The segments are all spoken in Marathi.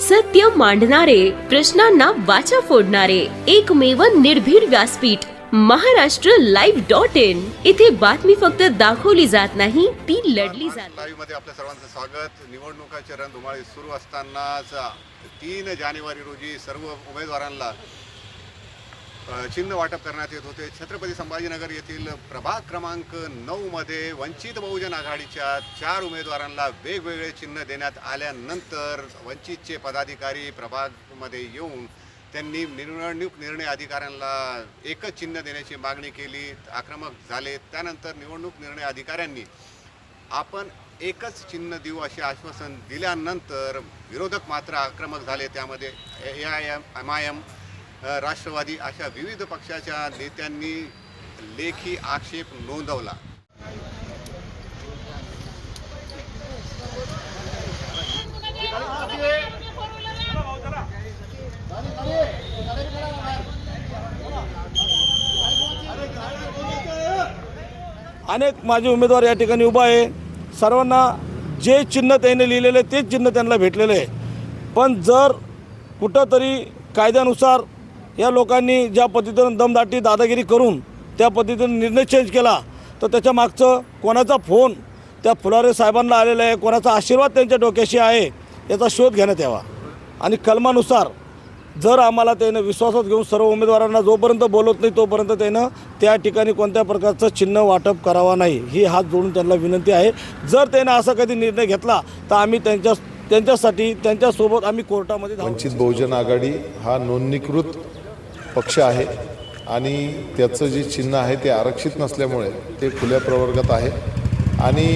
सत्य मांडणारे प्रश्नांना वाचा फोडणारे एकमेव निर्भीड व्यासपीठ महाराष्ट्र लाईव्ह डॉट इन इथे बातमी फक्त दाखवली जात नाही ती लढली जात लाईव्हमध्ये आपल्या सर्वांचं स्वागत. निवडणुकाचे रणधुमाळी सुरू असतानाच तीन जानेवारी रोजी सर्व उमेदवारांना चिन्ह वाटप करण्यात येत होते. छत्रपती संभाजीनगर येथील प्रभाग क्रमांक नऊमध्ये वंचित बहुजन आघाडीच्या चार उमेदवारांना वेगवेगळे चिन्ह देण्यात आल्यानंतर वंचितचे पदाधिकारी प्रभागमध्ये येऊन त्यांनी निवडणूक निर्णय अधिकाऱ्यांना एकच चिन्ह देण्याची मागणी केली. आक्रमक झाले. त्यानंतर निवडणूक निर्णय अधिकाऱ्यांनी आपण एकच चिन्ह देऊ असे आश्वासन दिल्यानंतर विरोधक मात्र आक्रमक झाले. त्यामध्ये A I M M I M Rashtrawadi अशा विविध पक्षाच्या नेत्यांनी लेखी आक्षेप नोंदवला. अनेक माझे उमेदवार या ठिकाणी उभा आहे. सर्वांना जे चिन्ह त्याने लिहिलेलं आहे तेच चिन्ह त्यांना भेटलेलं आहे. पण जर कुठंतरी कायद्यानुसार या लोकांनी ज्या पद्धतीनं दमदाटी दादागिरी करून त्या पद्धतीनं निर्णय चेंज केला तर त्याच्या मागचं कोणाचा फोन त्या फुलारे साहेबांना आलेला आहे कोणाचा आशीर्वाद त्यांच्या डोक्याशी आहे याचा शोध घेण्यात यावा. आणि कलमानुसार जर आम्हाला त्यानं विश्वासात घेऊन सर्व उमेदवारांना जोपर्यंत बोलत नाही तोपर्यंत त्यानं त्या ठिकाणी कोणत्या प्रकारचं चिन्ह वाटप करावा नाही ही हात जोडून त्यांना विनंती आहे. जर त्यानं असा कधी निर्णय घेतला तर आम्ही त्यांच्या त्यांच्यासाठी त्यांच्यासोबत आम्ही कोर्टामध्ये वंचित बहुजन आघाडी हा नोंदणीकृत पक्ष आहे आणि त्याचं जे चिन्ह आहे ते आरक्षित नसल्यामुळे ते खुल्या प्रवर्गात आहे. आणि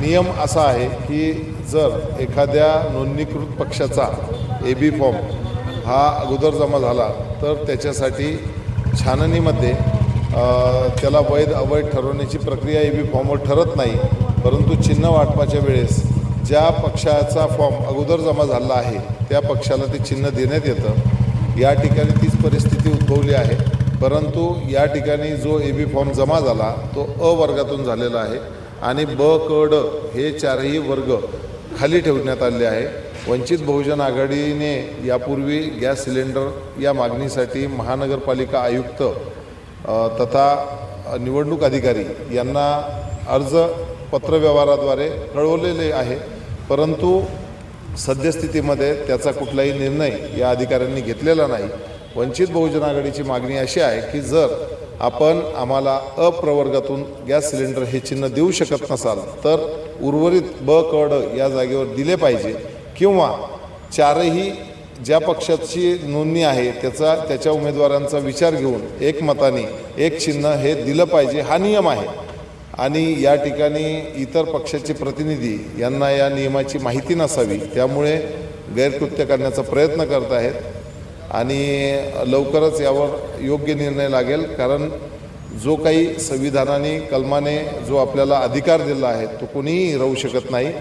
नियम असा आहे की जर एखाद्या नोंदणीकृत पक्षाचा ए बी फॉर्म हा अगोदर जमा झाला तर त्याच्यासाठी छाननीमध्ये त्याला वैध अवैध ठरवण्याची प्रक्रिया ए बी फॉर्मवर ठरत नाही परंतु चिन्ह वाटपाच्या वेळेस ज्या पक्षाचा फॉर्म अगोदर जमा झाला आहे त्या पक्षाला ते चिन्ह देण्यात येतं. या ठिकाणी तीच परिस्थिती उद्भवली आहे. परंतु या ठिकाणी जो ए बी फॉर्म जमा झाला तो अ वर्गातून झालेला आहे आणि ब क ड हे चारही वर्ग खाली ठेवण्यात आले आहे. वंचित बहुजन आघाडीने यापूर्वी गॅस सिलेंडर या मागणीसाठी महानगरपालिका आयुक्त तथा निवडणूक अधिकारी यांना अर्ज पत्रव्यवहाराद्वारे कळवलेले आहे. परंतु सद्यस्थितीमध्ये त्याचा कुठलाही निर्णय या अधिकाऱ्यांनी घेतलेला नाही. वंचित बहुजन आघाडीची मागणी अशी आहे की जर आपण आम्हाला अप्रवर्गातून गॅस सिलेंडर हे चिन्ह देऊ शकत नसाल तर उर्वरित ब कड या जागेवर दिले पाहिजे किंवा चारही ज्या पक्षाची नोंदणी आहे त्याचा त्याच्या उमेदवारांचा विचार घेऊन एकमताने एक चिन्ह हे दिलं पाहिजे हा नियम आहे. आणि या ठिकाणी इतर पक्षाचे प्रतिनिधी यांना या नियमाची माहिती नसावी त्यामुळे गैरकृत्य करण्याचा प्रयत्न करत आहेत. आणि लवकरच यावर योग्य निर्णय लागेल कारण जो काही संविधानाने कलमाने जो आपल्याला अधिकार दिला आहे तो कोणीही राहू शकत नाही.